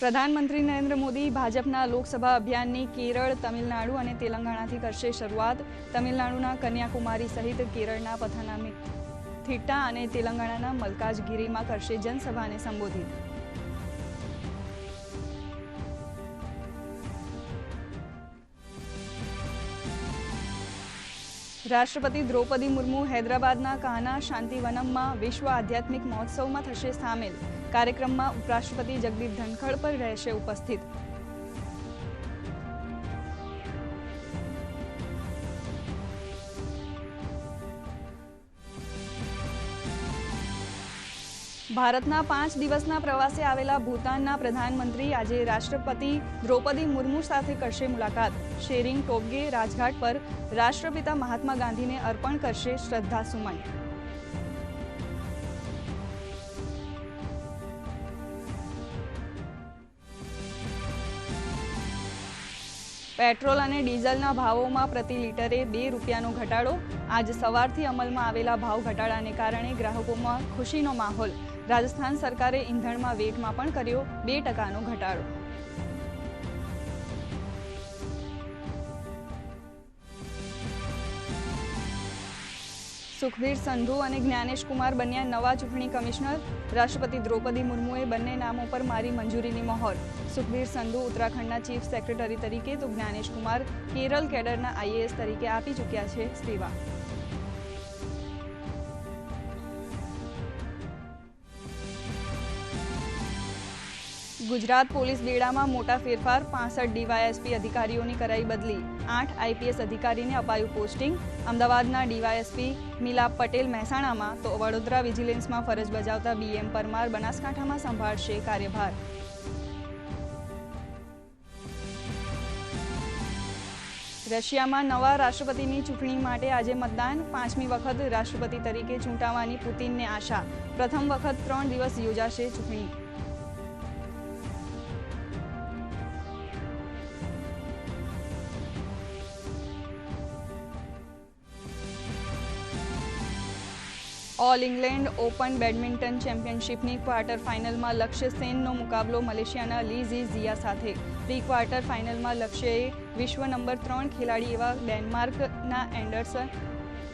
પ્રધાનમંત્રી નરેન્દ્ર મોદી ભાજપના લોકસભા અભિયાનની કેરળ, તમિલનાડુ અને તેલંગાણાથી કરશે શરૂઆત. તમિલનાડુના કન્યાકુમારી સહિત કેરળના પથાનામિક થિટ્ટા અને તેલંગાણાના મલકાજગીરીમાં કરશે જનસભાને સંબોધિત. રાષ્ટ્રપતિ દ્રૌપદી મુર્મુ હૈદરાબાદના કાના શાંતિવનમમાં વિશ્વ આધ્યાત્મિક મહોત્સવમાં થશે સામેલ. કાર્યક્રમમાં ઉપરાષ્ટ્રપતિ જગદીપ ધનખડ પર રહેશે ઉપસ્થિત. ભારતના પાંચ દિવસના પ્રવાસે આવેલા ભૂતાનના પ્રધાનમંત્રી આજે રાષ્ટ્રપતિ દ્રૌપદી મુર્મુ સાથે કરશે મુલાકાત. શેરિંગ ટોપગે રાજઘાટ પર રાષ્ટ્રપિતા મહાત્મા ગાંધીને અર્પણ કરશે શ્રદ્ધાસુમન. પેટ્રોલ અને ડીઝલના ભાવોમાં પ્રતિ લીટરે બે રૂપિયાનો ઘટાડો. આજ સવારથી અમલમાં આવેલા ભાવ ઘટાડાને કારણે ગ્રાહકોમાં ખુશીનો માહોલ. રાજસ્થાન સરકારે ઈંધણમાં વેટમાં પણ કર્યો બે ટકાનો ઘટાડો. સુખબીર સંધુ અને જ્ઞાનેશ કુમાર બન્યા નવા ચૂંટણી કમિશનર. રાષ્ટ્રપતિ દ્રૌપદી મુર્મુએ બંને નામો પર મારી મંજૂરીની મહોર. સુખબીર સંધુ ઉત્તરાખંડના ચીફ સેક્રેટરી તરીકે તો જ્ઞાનેશ કુમાર કેરળ કેડરના આઈએએસ તરીકે આપી ચૂક્યા છે સેવા ગુજરાત પોલીસ બેડામાં મોટા ફેરફાર, પાસઠ ડીવાયએસપી અધિકારીઓની કરાઈ બદલી, આઠ આઈપીએસ અધિકારીને અપાયું પોસ્ટિંગ. અમદાવાદના ડીવાયએસપી મિલાપ પટેલ મહેસાણામાં તો વડોદરા વિજિલન્સમાં ફરજ બજાવતા બીએમ પરમાર બનાસકાંઠામાં સંભાળશે કાર્યભાર. રશિયામાં નવા રાષ્ટ્રપતિની ચૂંટણી માટે આજે મતદાન, પાંચમી વખત રાષ્ટ્રપતિ તરીકે ચૂંટાવાની પુતિનને આશા. પ્રથમ વખત ત્રણ દિવસ યોજાશે ચૂંટણી. ઓલ ઇંગ્લેન્ડ ઓપન બેડમિન્ટન ચેમ્પિયનશિપની ક્વાર્ટર ફાઇનલમાં લક્ષ્ય સેનનો મુકાબલો મલેશિયાના લીઝી ઝિયા સાથે. પ્રી ક્વાર્ટર ફાઇનલમાં લક્ષ્યએ વિશ્વ નંબર ત્રણ ખેલાડી એવા ડેનમાર્કના એન્ડરસન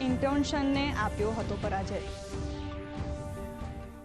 ઇન્ટોન્શનને આપ્યો હતો પરાજય.